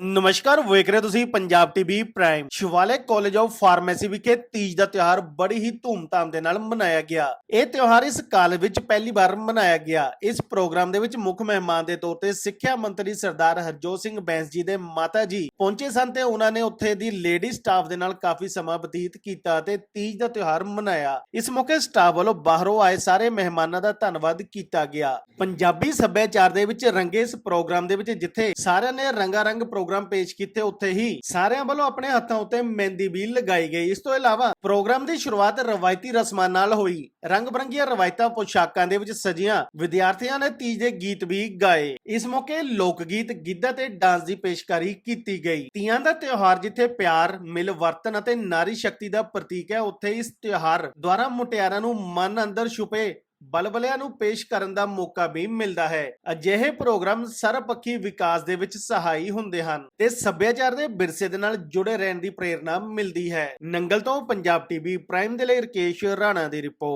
ਨਮਸਕਾਰ, ਵੇਖ ਰਹੇ ਹੋ ਤੁਸੀਂ Punjab TV prime Shivale college of pharmacy ਵਿਖੇ ਤੀਜ ਦਾ ਤਿਉਹਾਰ ਬੜੀ ਹੀ ਧੂਮਧਾਮ ਦੇ ਨਾਲ ਮਨਾਇਆ ਗਿਆ। ਇਹ ਤਿਉਹਾਰ ਇਸ ਕਾਲਜ ਵਿੱਚ ਪਹਿਲੀ ਵਾਰ ਮਨਾਇਆ ਗਿਆ। ਇਸ ਪ੍ਰੋਗਰਾਮ ਦੇ ਵਿੱਚ ਮੁੱਖ ਮਹਿਮਾਨ ਦੇ ਤੌਰ ਤੇ ਸਿੱਖਿਆ ਮੰਤਰੀ ਸਰਦਾਰ ਹਰਜੋਤ ਸਿੰਘ ਬੈਂਸ ਜੀ ਦੇ ਮਾਤਾ ਜੀ ਪਹੁੰਚੇ ਸਨ ਤੇ ਉਹਨਾਂ ਨੇ ਉੱਥੇ ਦੀ ਲੇਡੀ ਸਟਾਫ ਦੇ ਨਾਲ ਕਾਫੀ ਸਮਾਂ ਬਤੀਤ ਕੀਤਾ ਤੇ ਤੀਜ ਦਾ ਤਿਉਹਾਰ ਮਨਾਇਆ। ਇਸ ਮੌਕੇ ਸਟਾਫ ਵੱਲੋਂ ਬਾਹਰੋਂ ਆਏ ਸਾਰੇ ਮਹਿਮਾਨਾਂ ਦਾ ਧੰਨਵਾਦ ਕੀਤਾ ਗਿਆ। ਪੰਜਾਬੀ ਸੱਭਿਆਚਾਰ ਦੇ ਵਿੱਚ ਰੰਗੇ ਇਸ ਪ੍ਰੋਗਰਾਮ ਦੇ ਵਿੱਚ ਜਿੱਥੇ ਸਾਰਿਆਂ ਨੇ ਰੰਗਾ ਰੰਗ ਪ੍ਰੋਗਰਾਮ ਪੇਸ਼ ਕੀਤੇ, ਉੱਥੇ ਹੀ ਸਾਰਿਆਂ ਵੱਲੋਂ ਆਪਣੇ ਹੱਥਾਂ ਉੱਤੇ ਮਹਿੰਦੀ ਵੀ ਲਗਾਈ ਗਈ। ਇਸ ਤੋਂ ਇਲਾਵਾ ਪ੍ਰੋਗਰਾਮ ਦੀ ਸ਼ੁਰੂਆਤ ਰਵਾਇਤੀ ਰਸਮਾਂ ਨਾਲ ਹੋਈ। ਰੰਗ ਬਰੰਗੀਆਂ ਰਵਾਇਤਾਂ ਪੋਸ਼ਾਕਾਂ ਦੇ ਵਿੱਚ ਸਜੀਆਂ ਵਿਦਿਆਰਥੀਆਂ ਨੇ ਤੀਜ ਦੇ ਗੀਤ ਵੀ ਗਾਏ। ਇਸ ਮੌਕੇ ਲੋਕ ਗੀਤ ਗਿੱਧਾ ਤੇ ਡਾਂਸ ਦੀ ਪੇਸ਼ਕਾਰੀ ਕੀਤੀ ਗਈ। ਤੀਆਂ ਦਾ ਤਿਉਹਾਰ ਜਿੱਥੇ ਪਿਆਰ, ਮਿਲ ਮਿਲਵਰਤਨ ਅਤੇ ਨਾਰੀ ਸ਼ਕਤੀ ਦਾ ਪ੍ਰਤੀਕ ਹੈ, ਉੱਥੇ ਇਸ ਤਿਉਹਾਰ ਦੁਆਰਾ ਮੁਟਿਆਰਾਂ ਨੂੰ ਮਨ ਅੰਦਰ ਛੁਪੇ ਬਲਬਲਿਆਂ ਨੂੰ ਪੇਸ਼ ਕਰਨ ਦਾ ਮੌਕਾ ਵੀ ਮਿਲਦਾ ਹੈ। ਅਜਿਹੇ ਪ੍ਰੋਗਰਾਮ ਸਰਬਪੱਖੀ ਵਿਕਾਸ ਦੇ ਵਿੱਚ ਸਹਾਈ ਹੁੰਦੇ ਹਨ ਤੇ ਸੱਭਿਆਚਾਰ ਦੇ ਵਿਰਸੇ ਦੇ ਨਾਲ ਜੁੜੇ ਰਹਿਣ ਦੀ ਪ੍ਰੇਰਣਾ ਮਿਲਦੀ ਹੈ। ਨੰਗਲ ਤੋਂ ਪੰਜਾਬ ਟੀਵੀ ਪ੍ਰਾਈਮ ਦੇ ਲਈ ਰਕੇਸ਼ ਰਾਣਾ ਦੀ ਰਿਪੋਰਟ।